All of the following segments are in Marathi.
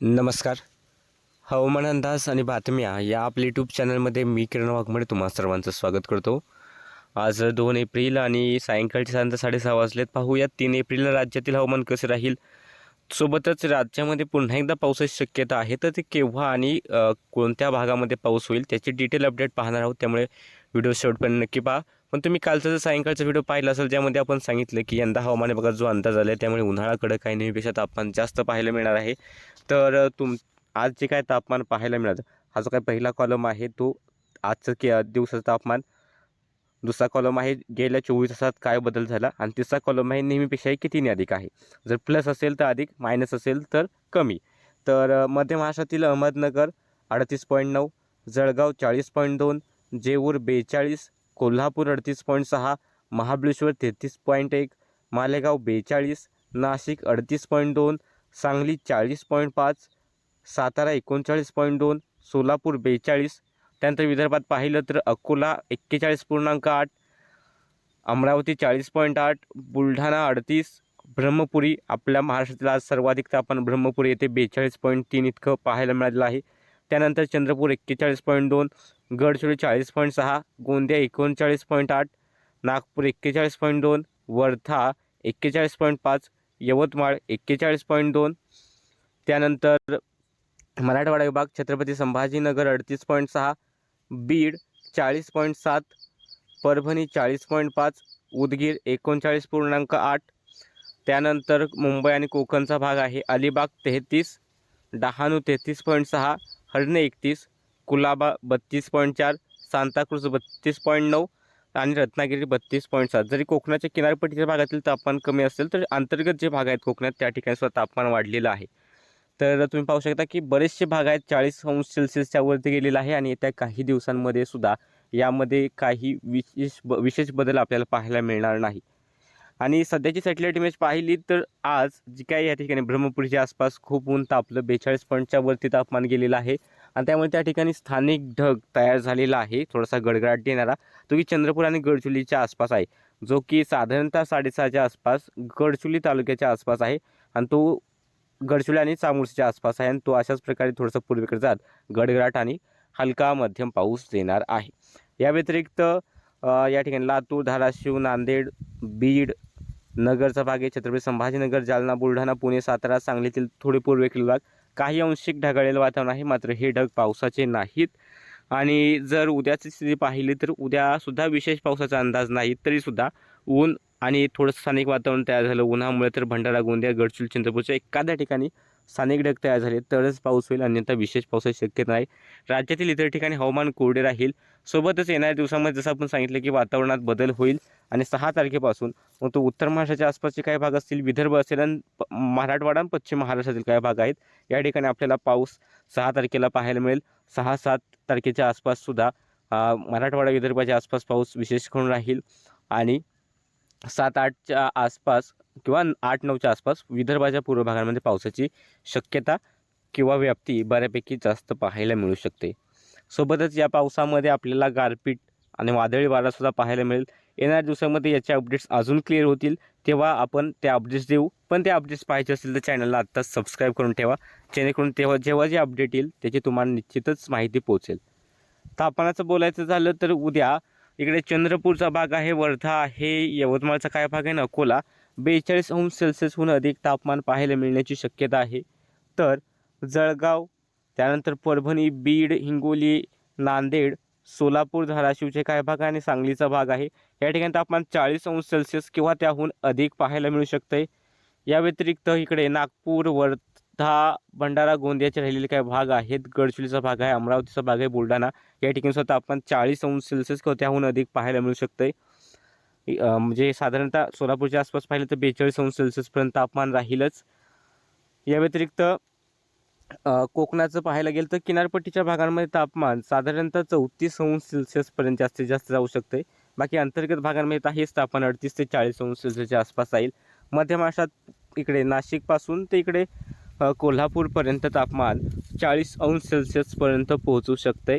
नमस्कार. हवामान अंदाज आणि बातम्या या आपल्या यूट्यूब चॅनलमध्ये मी किरण वाघमडे तुम्हा सर्वांचं स्वागत करतो. आज दोन एप्रिल आणि सायंकाळचे साधारण साडेसहा वाजलेत. पाहूयात तीन एप्रिलला राज्यातील हवामान कसे राहील? सोबतच राज्यामध्ये पुन्हा एकदा पावसाची शक्यता आहे. तर ते केव्हा आणि कोणत्या भागामध्ये पाऊस होईल त्याची डिटेल अपडेट पाहणार आहोत. त्यामुळे व्हिडिओ शेवटपर्यंत नक्की पहा. पण तुम्ही कालचा जर सायंकाळचा व्हिडिओ पाहिला असेल ज्यामध्ये आपण सांगितलं की यंदा हवामान विभागाचा जो अंदाज आला आहे त्यामुळे उन्हाळा कडक आहे नेहमीपेक्षा तापमान जास्त पाहायला मिळणार आहे. तर तुम आज जे काय तापमान पाहायला मिळालं हा जो काय पहिला कॉलम आहे तो आजचं के दिवसाचं तापमान. दुसरा कॉलम आहे गेल्या चोवीस तासात काय बदल झाला? आणि तिसरा कॉलम आहे नेहमीपेक्षाही कितीने अधिक आहे? जर प्लस असेल तर अधिक मायनस असेल तर कमी. तर मध्य महाराष्ट्रातील अहमदनगर अडतीस पॉईंट नऊ जळगाव चाळीस पॉईंट दोन जेऊर बेचाळीस कोल्हापूर अडतीस पॉईंट सहा महाबळेश्वर तेहतीस पॉईंट एक मालेगाव बेचाळीस नाशिक अडतीस पॉईंट दोन सांगली चाळीस पॉईंट पाच सातारा एकोणचाळीस पॉईंट दोन सोलापूर बेचाळीस. त्यानंतर विदर्भात पाहिलं तर अकोला एक्केचाळीस पूर्णांक आठ अमरावती चाळीस पॉईंट आठ बुलढाणा अडतीस ब्रह्मपुरी आपल्या महाराष्ट्रातील आज सर्वाधिक तापमान ब्रह्मपुरी येथे बेचाळीस पॉईंट तीन इतकं पाहायला मिळालेलं आहे. त्यानंतर चंद्रपूर एक्केचाळीस पॉईंट दोन गडचिरोली चाळीस पॉईंट सहा गोंदिया एकोणचाळीस पॉईंट आठ नागपूर एक्केचाळीस पॉईंट दोन वर्धा एक्केचाळीस पॉईंट पाच यवतमाळ एक्केचाळीस पॉईंट दोन. त्यानंतर मराठवाडा विभाग छत्रपती संभाजीनगर अडतीस पॉईंट सहा बीड चाळीस पॉईंट सात परभणी चाळीस पॉईंट पाच उदगीर एकोणचाळीस पूर्णांक आठ. त्यानंतर मुंबई आणि कोकणचा भाग आहे अलिबाग तेहतीस डहाणू तेहतीस पॉईंट सहा हरणे एकतीस कुलाबा बत्तीस पॉईंट चार सांताक्रूज बत्तीस पॉईंट नऊ आणि रत्नागिरी बत्तीस पॉईंट सात. जरी कोकणाच्या किनारपट्टीच्या भागातील तापमान कमी असेल तर अंतर्गत जे भाग आहेत कोकणात त्या ठिकाणी सुद्धा तापमान वाढलेलं आहे. तर तुम्ही पाहू शकता की बरेचसे भाग आहेत चाळीस अंश सेल्सिअसच्या वरती गेलेला आहे आणि येत्या काही दिवसांमध्ये सुद्धा यामध्ये काही विशेष ब विशेष बदल आपल्याला पाहायला मिळणार नाही. आणि सध्याची सॅटेलाईट इमेज पाहिली तर आज जी काय या ठिकाणी ब्रह्मपुरीच्या आसपास खूप ऊन तापलं बेचाळीस पॉईंटच्या वरती तापमान गेलेलं आहे. आणि त्यामुळे त्या ठिकाणी स्थानिक ढग तयार झालेला आहे. थोडासा गडगडाट देणारा तो की चंद्रपूर आणि गडचुलीच्या आसपास आहे. जो की साधारणतः साडेसहाच्या आसपास गडचुली तालुक्याच्या आसपास आहे आणि तो गडचुली आणि चामोर्शीच्या आसपास आहे. आणि तो अशाच प्रकारे थोडंसं पूर्वेकडे जात गडगडाट आणि हलका मध्यम पाऊस देणार आहे. या व्यतिरिक्त या ठिकाणी लातूर धाराशिव नांदेड बीड नगरचा भाग आहे छत्रपती संभाजीनगर जालना बुलढाणा पुणे सातारा सांगलीतील थोडे पूर्वेकडील भाग. काही अंशिक ढगाळलेलं वातावरण आहे मात्र हे ढग पावसाचे नाहीत. आणि जर उद्याची स्थिती पाहिली तर उद्यासुद्धा विशेष पावसाचा अंदाज नाही तरीसुद्धा ऊन आणि थोडंसं स्थानिक वातावरण तयार झालं. उन्हामुळे तर भंडारा गोंदिया गडचुल चंद्रपूरच्या एखाद्या ठिकाणी स्थानिक ढग तयार झाले. तरच पाऊस होईल. अन्यथा विशेष पावसाची शक्यता नाही राज्यातील इतर ठिकाणी हवामान कोरडे राहील. सोबतच येणाऱ्या दिवसामध्ये जसं आपण सांगितलं की वातावरणात बदल होईल. आणि सहा तारखेपासून मग तो उत्तर महाराष्ट्राच्या आसपासचे काही भाग असतील विदर्भ असेल आणि प- मराठवाडा आणि पश्चिम महाराष्ट्रातील काही भाग आहेत. या ठिकाणी आपल्याला पाऊस सहा तारखेला पाहायला मिळेल. सहा सात तारखेच्या आसपाससुद्धा मराठवाडा विदर्भाच्या आसपास पाऊस विशेष करून राहील. आणि सात आठच्या आसपास किंवा आठ नऊच्या आसपास विदर्भाच्या पूर्व भागांमध्ये पावसाची शक्यता किंवा व्याप्ती बऱ्यापैकी जास्त पाहायला मिळू शकते. सोबतच या पावसामध्ये आपल्याला गारपीट आणि वादळी वारासुद्धा पाहायला मिळेल. येणाऱ्या दिवसामध्ये याचे अपडेट्स अजून क्लिअर होतील. तेव्हा आपण ते अपडेट्स देऊ. पण ते अपडेट्स पाहायचे असतील तर चॅनलला आत्ताच सबस्क्राईब करून ठेवा. जेणेकरून तेव्हा जेव्हा जे अपडेट येईल त्याची तुम्हाला निश्चितच माहिती पोहोचेल. तापमानाचं बोलायचं झालं तर उद्या इकडे चंद्रपूरचा भाग आहे वर्धा आहे यवतमाळचा काय भाग आहे ना अकोला. बेचाळीस अंश सेल्सिअसहून अधिक तापमान पाहायला मिळण्याची शक्यता आहे. तर जळगाव त्यानंतर परभणी बीड हिंगोली नांदेड सोलापूर धाराशिवचे काय भाग आणि सांगलीचा भाग आहे. या ठिकाणी तापमान चाळीस अंश सेल्सिअस किंवा त्याहून अधिक पाहायला मिळू शकते या व्यतिरिक्त इकडे नागपूर वर भंडारा गोंदियाचे राहिलेले काही भाग आहेत? गडचिरोलीचा भाग आहे अमरावतीचा भाग आहे बुलढाणा. या ठिकाणी स्वतः आपण चाळीस अंश सेल्सिअस किंवा त्याहून अधिक पाहायला मिळू शकतं आहे म्हणजे साधारणतः सोलापूरच्या आसपास पाहिलं तर बेचाळीस अंश सेल्सिअसपर्यंत तापमान राहीलच. या व्यतिरिक्त कोकणाचं पाहायला गेलं तर किनारपट्टीच्या भागांमध्ये तापमान साधारणतः चौतीस अंश सेल्सिअसपर्यंत जास्तीत जास्त जाऊ शकते बाकी अंतर्गत भागांमध्ये तर हेच तापमान अडतीस ते चाळीस अंश सेल्सिअसच्या आसपास राहील. मध्य महाराष्ट्रात इकडे नाशिकपासून ते इकडे कोल्हापूरपर्यंत तापमान चाळीस अंश सेल्सिअसपर्यंत पोहोचू शकते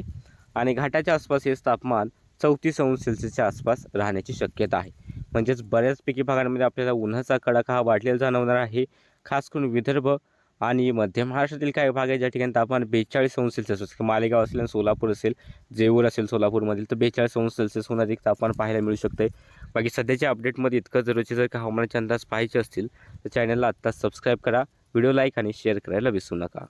आणि घाटाच्या आसपास हेच तापमान चौतीस अंश सेल्सिअसच्या आसपास राहण्याची शक्यता आहे. म्हणजेच बऱ्याचपैकी भागांमध्ये आपल्याला उन्हाचा कडाका हा वाढलेला जाणवणार आहे. खास करून विदर्भ आणि मध्य महाराष्ट्रातील काही भाग आहे ज्या ठिकाणी तापमान बेचाळीस अंश सेल्सिअस असेल मालेगाव असेल आणि सोलापूर असेल जेऊर असेल सोलापूरमधील तर बेचाळीस अंश सेल्सिअसहून एक तापमान पाहायला मिळू शकते बाकी सध्याच्या अपडेटमध्ये इतकं जरूरचे जर का हवामानाचे अंदाज पाहायचे असतील तर चॅनलला आत्ताच सबस्क्राईब करा. व्हिडिओ लाईक आणि शेअर करायला विसरू नका.